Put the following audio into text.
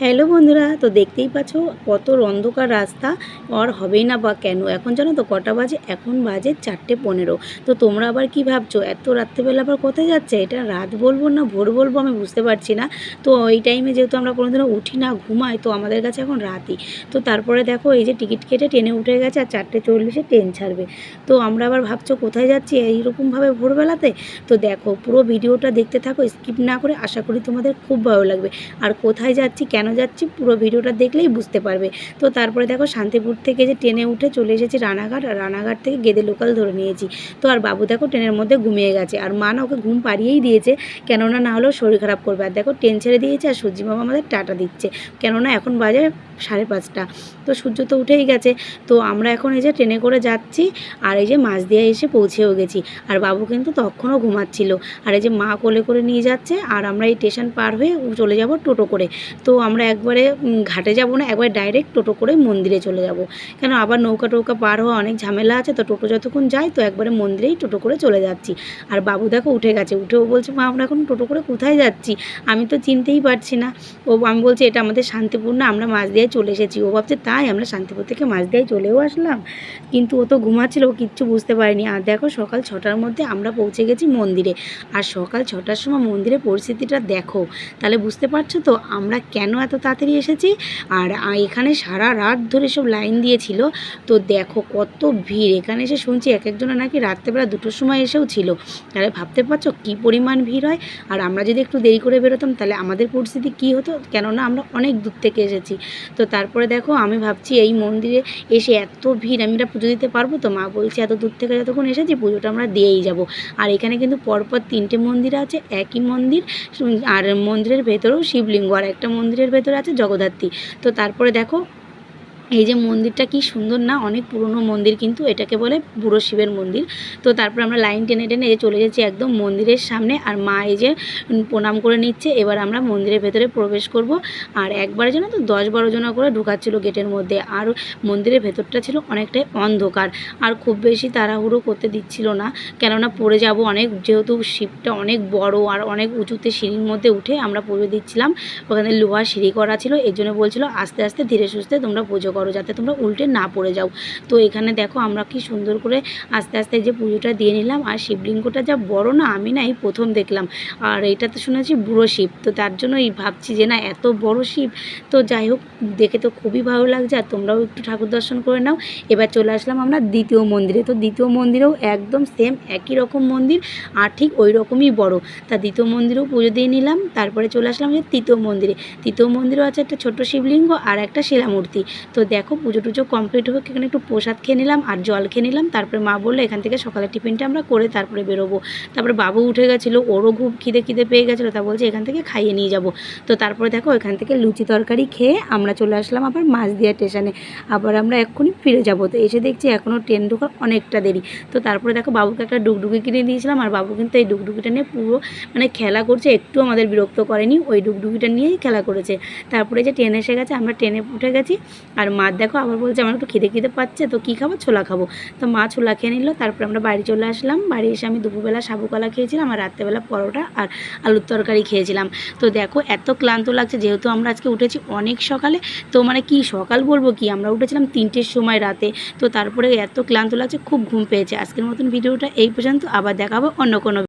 Hello বন্ধুরা, তো দেখতেই পাচ্ছ কত অন্ধকার রাস্তা। আর হবেই না বা কেন? এখন জানো তো কটা বাজে? এখন বাজে চারটে পনেরো। তো তোমরা আবার কি ভাবছ? এত রাত্রেবেলা আবার কোথায় যাচ্ছে? এটা রাত বলব না ভোর বলব আমি বুঝতে পারছি না। তো ওই টাইমে যেহেতু আমরা কোনোদিনও উঠি না, ঘুমাই, তো আমাদের কাছে এখন রাতই। তো তারপরে দেখো এই যে টিকিট কেটে ট্রেনে উঠে গেছে আর চারটে চল্লিশে ট্রেন ছাড়বে। তো আমরা আবার ভাবছ কোথায় যাচ্ছি এইরকমভাবে ভোরবেলাতে? তো দেখো পুরো ভিডিওটা দেখতে থাকো, স্কিপ না করে আশা করি তোমাদের খুব ভালো লাগবে। আর কোথায় যাচ্ছি, কেন যাচ্ছি পুরো ভিডিওটা দেখলেই বুঝতে পারবে। তো তারপরে দেখো শান্তিপুর থেকে যে ট্রেনে উঠে চলে এসেছি রানাঘাট, আর রানাঘাট থেকে গেদে লোকাল ধরে নিয়েছি। তো আর বাবু দেখো ট্রেনের মধ্যে ঘুমিয়ে গেছে, আর মা না ওকে ঘুম পাড়িয়েই দিয়েছে, কেননা না হলেও শরীর খারাপ করবে। আর দেখো ট্রেন ছেড়ে দিয়েছে, আর সূর্যি আমাদের টাটা দিচ্ছে। কেননা এখন বাজে সাড়ে পাঁচটা। তো সূর্য তো উঠেই গেছে। তো আমরা এখন এই যে ট্রেনে করে যাচ্ছি আর এই যে মাছ দিয়ে এসে পৌঁছেও গেছি। আর বাবু কিন্তু তখনও ঘুমাচ্ছিল। আর এই যে মা কোলে করে নিয়ে যাচ্ছে আর আমরা এই স্টেশন পার হয়ে চলে যাব টোটো করে। তো আমরা একবারে ঘাটে যাব না, একবারে ডাইরেক্ট টোটো করে মন্দিরে চলে যাব। কেন আবার নৌকা টৌকা পার হওয়া অনেক ঝামেলা আছে। তো টোটো যতক্ষণ যায় তো একবারে মন্দিরেই টোটো করে চলে যাচ্ছি। আর বাবু দেখো উঠে গেছে। উঠেও বলছে, মা, আমরা এখন টোটো করে কোথায় যাচ্ছি? আমি তো চিনতেই পারছি না। ও, আমি বলছি, এটা আমাদের শান্তিপূর্ণ। আমরা মাছ দিয়ে চলে এসেছি। ও ভাবছে, তাই আমরা শান্তিপুর থেকে মাছ দিয়ে চলেও আসলাম। কিন্তু ও তো ঘুমাচ্ছিল, ও কিচ্ছু বুঝতে পারেনি। আর দেখো, সকাল ছটার মধ্যে আমরা পৌঁছে গেছি মন্দিরে। আর সকাল ছটার সময় মন্দিরের পরিস্থিতিটা দেখো। তাহলে বুঝতে পারছ তো আমরা কেন এত তাড়াতাড়ি এসেছি? আর এখানে সারা রাত ধরে সব লাইন দিয়েছিল। তো দেখো কত ভিড়। এখানে এসে শুনছি এক একজনের নাকি রাত্রেবেলা দুটোর সময় এসেও ছিল। তাহলে ভাবতে পারছ কী পরিমাণ ভিড় হয়? আর আমরা যদি একটু দেরি করে বেরোতাম, তাহলে আমাদের পরিস্থিতি কী হতো? কেননা আমরা অনেক দূর থেকে এসেছি। তো তারপরে দেখো আমি ভাবছি এই মন্দিরে এসে এত ভিড়, আমি এটা পুজো দিতে পারব? তো মা বলছে, এত দূর থেকে যতক্ষণ এসেছি পুজোটা আমরা দিয়েই যাব। আর এখানে কিন্তু পরপর তিনটে মন্দির আছে, একই মন্দির, আর মন্দিরের ভেতরেও শিবলিঙ্গ, আর একটা মন্দিরের ভেতরে আছে জগদ্ধাত্রী। তো তারপরে দেখো এই যে মন্দিরটা কি সুন্দর না, অনেক পুরনো মন্দির কিন্তু এটাকে বলে বুড়ো শিবের মন্দির। তো তারপর আমরা লাইন টেনে টেনে এই চলে গেছি একদম মন্দিরের সামনে, আর মা এই যে প্রণাম করে নিচ্ছে। এবার আমরা মন্দিরের ভেতরে প্রবেশ করব, আর একবারে যেন তো দশ বারো জনা করে ঢুকাচ্ছিল গেটের মধ্যে। আর মন্দিরের ভেতরটা ছিল অনেকটাই অন্ধকার, আর খুব বেশি তাড়াহুড়ো করতে দিচ্ছিল না। কেননা পড়ে যাব অনেক, যেহেতু শিবটা অনেক বড়, আর অনেক উঁচুতে সিঁড়ির মধ্যে উঠে আমরা পুজো দিচ্ছিলাম। ওখানে লোহার সিঁড়ি করা ছিল, এর জন্য বলছিল আস্তে আস্তে ধীরে সুস্থে তোমরা পুজো করো যাতে তোমরা উল্টে না পড়ে যাও। তো এখানে দেখো আমরা কি সুন্দর করে আস্তে আস্তে যে পুজোটা দিয়ে নিলাম, আর শিবলিঙ্গটা যা বড় না, আমি না এই প্রথম দেখলাম। আর এটা তো শুনেছি বুড়ো শিব, তো তার জন্যই ভাবছি যে না, এত বড় শিব, তো যাই হোক, দেখে তো খুবই ভালো লাগছে। আর তোমরাও একটু ঠাকুর দর্শন করে নাও। এবার চলে আসলাম আমরা দ্বিতীয় মন্দিরে। তো দ্বিতীয় মন্দিরেও একদম সেম একই রকম মন্দির, আর ঠিক ওই রকমই বড়। তা দ্বিতীয় মন্দিরেও পুজো দিয়ে নিলাম, তারপরে চলে আসলাম যে তৃতীয় মন্দিরে। তৃতীয় মন্দিরেও আছে একটা ছোট্ট শিবলিঙ্গ আর একটা শিলামূর্তি। তো দেখো, পুজো টুজো কমপ্লিট হোক, এখানে একটু প্রসাদ খেয়ে নিলাম আর জল খেয়ে নিলাম। তারপরে মা বলল, এখান থেকে সকালে টিফিনটা আমরা করে তারপরে বেরোবো। তারপরে বাবু উঠে গেছিল, ওরও খুব খিদে খিদে পেয়ে গেছিল, তা বলছে, এখান থেকে খাইয়ে নিয়ে যাব। তো তারপরে দেখো, এখান থেকে লুচি তরকারি খেয়ে আমরা চলে আসলাম আবার মাছ মাছদিয়া স্টেশনে আবার আমরা এক্ষুনি ফিরে যাব। তো এসে দেখছি এখনও ট্রেন ঢোকার অনেকটা দেরি। তো তারপরে দেখো, বাবুকে একটা ডুগডুগি কিনে দিয়েছিলাম, আর বাবু কিন্তু এই ডুগডুগিটা নিয়ে পুরো মানে খেলা করছে, একটু আমাদের বিরক্ত করেনি, ওই ডুগডুগিটা নিয়েই খেলা করেছে। তারপরে যে ট্রেন এসে গেছে, আমরা ট্রেনে উঠে গেছি, আর মা দেখো আবার বলছে, আমার একটু খিদে খিদে পাচ্ছে, তো কী খাব? ছোলা খাব। তো মা ছোলা খেয়ে নিল, তারপরে আমরা বাড়ি চলে আসলাম। বাড়ি এসে আমি দুপুরবেলা সাবু কলা খেয়েছিলাম আর রাত্রেবেলা পরোটা আর আলুর তরকারি খেয়েছিলাম। তো দেখো, এত ক্লান্ত লাগছে, যেহেতু আমরা আজকে উঠেছি অনেক সকালে, তো মানে কি সকাল বলব কি? আমরা উঠেছিলাম তিনটের সময় রাতে, তো তারপরে এত ক্লান্ত লাগছে, খুব ঘুম পেয়েছে। আজকের মতন ভিডিওটা এই পর্যন্ত, আবার দেখাবো অন্য কোনো